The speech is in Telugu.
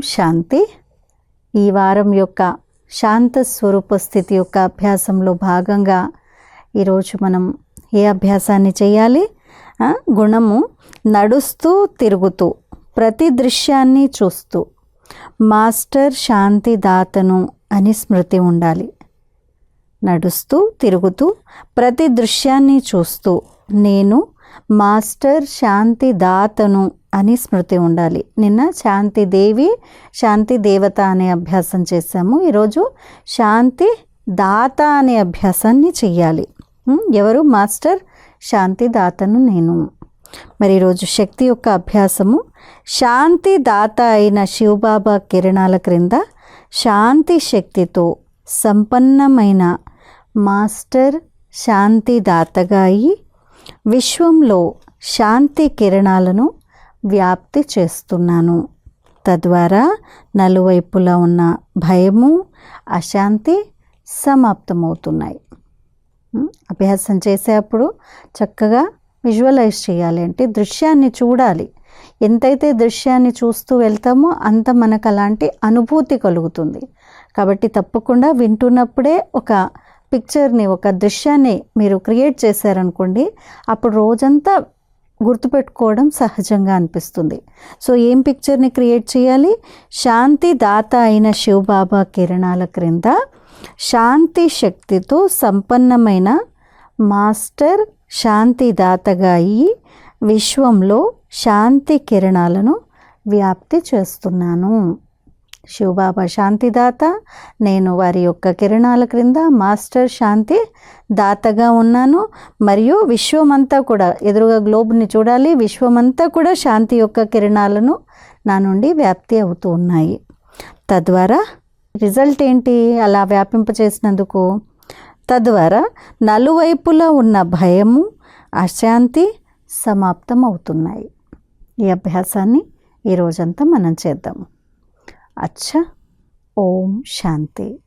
శాంతి. ఈ వారం యొక్క శాంత స్వరూప స్థితి యొక్క అభ్యాసంలో భాగంగా ఈరోజు మనం ఏ అభ్యాసాన్ని చేయాలి? గుణము నడుస్తూ తిరుగుతూ ప్రతి దృశ్యాన్ని చూస్తూ మాస్టర్ శాంతిదాతను అని స్మృతి ఉండాలి. నడుస్తూ తిరుగుతూ ప్రతి దృశ్యాన్ని చూస్తూ నేను మాస్టర్ శాంతి దాతను అని స్మృతి ఉండాలి. నిన్న శాంతి దేవి శాంతి దేవత అనే అభ్యాసం చేశాము. ఈరోజు శాంతి దాత అనే అభ్యాసాన్ని చెయ్యాలి. ఎవరు? మాస్టర్ శాంతి దాతను నేను. మరి ఈరోజు శక్తి యొక్క అభ్యాసము. శాంతి దాత అయిన శివబాబా కిరణాల క్రింద శాంతి శక్తితో సంపన్నమైన మాస్టర్ శాంతి దాతగా అయి విశ్వంలో శాంతి కిరణాలను వ్యాప్తి చేస్తున్నాను. తద్వారా నలువైపులా ఉన్న భయము అశాంతి సమాప్తమవుతున్నాయి. అభ్యాసం చేసేటప్పుడు చక్కగా విజువలైజ్ చేయాలి. అంటే దృశ్యాన్ని చూడాలి. ఎంతైతే దృశ్యాన్ని చూస్తూ వెళ్తామో అంత మనకు అలాంటి అనుభూతి కలుగుతుంది. కాబట్టి తప్పకుండా వింటున్నప్పుడే ఒక పిక్చర్ని ఒక దృశ్యాన్ని మీరు క్రియేట్ చేశారనుకోండి అప్పుడు రోజంతా గుర్తుపెట్టుకోవడం సహజంగా అనిపిస్తుంది. సో ఏం పిక్చర్ని క్రియేట్ చేయాలి? శాంతి దాత అయిన శివబాబా కిరణాల క్రింద శాంతి శక్తితో సంపన్నమైన మాస్టర్ శాంతి దాతగా అయ్యి విశ్వంలో శాంతి కిరణాలను వ్యాప్తి చేస్తున్నాను. శివబాబా శాంతిదాత. నేను వారి యొక్క కిరణాల క్రింద మాస్టర్ శాంతి దాతగా ఉన్నాను. మరియు విశ్వమంతా కూడా ఎదురుగా గ్లోబ్ని చూడాలి. విశ్వమంతా కూడా శాంతి యొక్క కిరణాలను నా నుండి వ్యాప్తి అవుతూ ఉన్నాయి. తద్వారా రిజల్ట్ ఏంటి? అలా వ్యాపింపచేసినందుకు తద్వారా నలువైపులా ఉన్న భయము అశాంతి సమాప్తం అవుతున్నాయి ఈ అభ్యాసాన్ని ఈ రోజంతా మనం చేద్దాము. अच्छा ओम शांति।